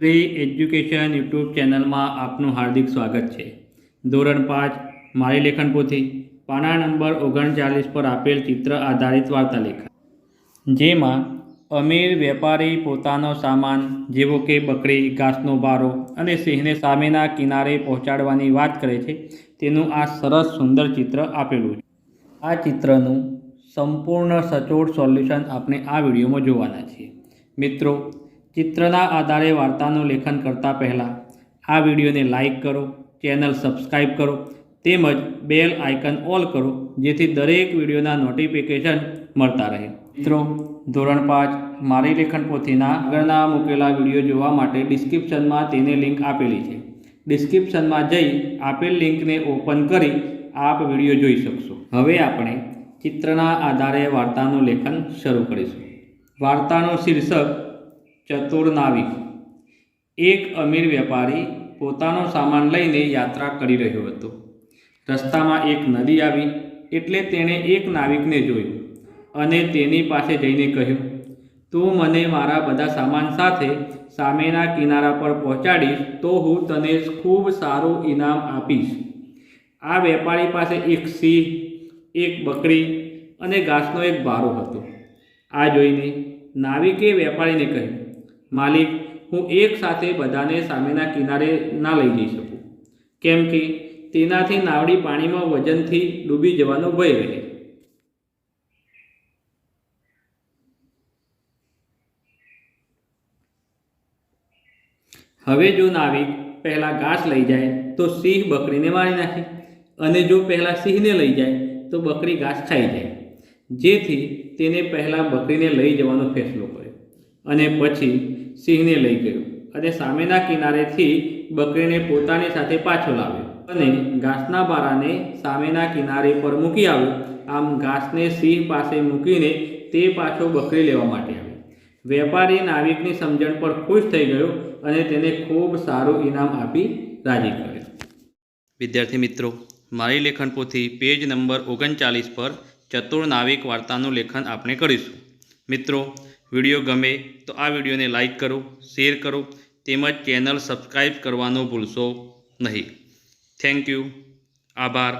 Shri education YouTube ચેનલમાં આપનું હાર્દિક સ્વાગત છે. ધોરણ પાંચ, મારી લેખન પોથી પાના નંબર ઓગણચાલીસ પર આપેલ ચિત્ર આધારિત વાર્તા લેખન જેમાં, અમીર વેપારી પોતાનો સામાન, જેવો કે બકરી, ઘાસનો બારો અને સિંહને સામેના કિનારે પહોંચાડવાની વાત કરે છે, તેનું આ સરસ સુંદર ચિત્ર આપેલું છે. આ ચિત્રનું સંપૂર્ણ સચોટ સોલ્યુશન આપણે આ વિડીયોમાં જોવાના છીએ. મિત્રો ચિત્રના આધારે વાર્તાનું લેખન કરતાં પહેલાં આ વિડીયોને લાઈક કરો, ચેનલ સબસ્ક્રાઈબ કરો, તેમજ બેલ આઇકન ઓલ કરો, જેથી દરેક વિડીયોના નોટિફિકેશન મળતા રહે. મિત્રો, ધોરણ પાંચ, મારી લેખન પોથીના આગળના મૂકેલા વીડિયો જોવા માટે ડિસ્ક્રિપ્શનમાં તેની લિંક આપેલી છે. ડિસ્ક્રિપ્શનમાં જઈ આપેલ લિંકને ઓપન કરી આપ વીડિયો જોઈ શકશો. હવે આપણે ચિત્રના આધારે વાર્તાનું લેખન શરૂ કરીશું. વાર્તાનું શીર્ષક ચતુર નાવિક એક અમીર વેપારી પોતાનો સામાન લઈને યાત્રા કરી રહ્યો હતો. રસ્તામાં એક નદી આવી એટલે તેણે એક નાવિકને જોયું અને તેની પાસે જઈને કહ્યું, તું મને મારા બધા સામાન સાથે સામેના કિનારા પર પહોંચાડીશ તો હું તને ખૂબ સારું ઇનામ આપીશ. આ વેપારી પાસે એક સિંહ, એક બકરી અને ઘાસનો એક બારો હતો. આ જોઈને નાવિકે વેપારીને કહ્યું માલિક, હું એક સાથે બધાને સામેના કિનારે ના લઈ જઈ શકું. કેમ કે તેનાથી નાવડી પાણીમાં વજનથી ડૂબી જવાનો ભય રહે. હવે જો નાવિક પહેલાં ઘાસ લઈ જાય, તો સિંહ બકરીને મારી નાખે. અને જો પહેલાં સિંહને લઈ જાય, તો બકરી ઘાસ ખાઈ જાય. જેથી તેને પહેલાં બકરીને લઈ જવાનો ફેસલો કર્યો અને પછી સિંહને લઈ ગયો અને સામેના કિનારેથી બકરીને પોતાની સાથે પાછો લાવ્યો અને ઘાસના બારાને સામેના કિનારે પર મૂકી આવ્યો. આમ ઘાસને સિંહ પાસે મૂકીને તે પાછો બકરી લેવા માટે આવ્યો. વેપારી નાવિકની સમજણ પર ખુશ થઈ ગયો અને તેને ખૂબ સારું ઇનામ આપી રાજી કર્યો. વિદ્યાર્થી મિત્રો, મારી લેખન પોથી પેજ નંબર ઓગણચાલીસ પર ચતુર નાવિક વાર્તાનું લેખન આપણે કરીશું. મિત્રો વીડિયો ગમે તો આ વિડીયોને લાઇક કરો, શેર કરો, તેમજ ચેનલ સબસ્ક્રાઈબ કરવાનું ભૂલશો નહીં. Thank you. આભાર.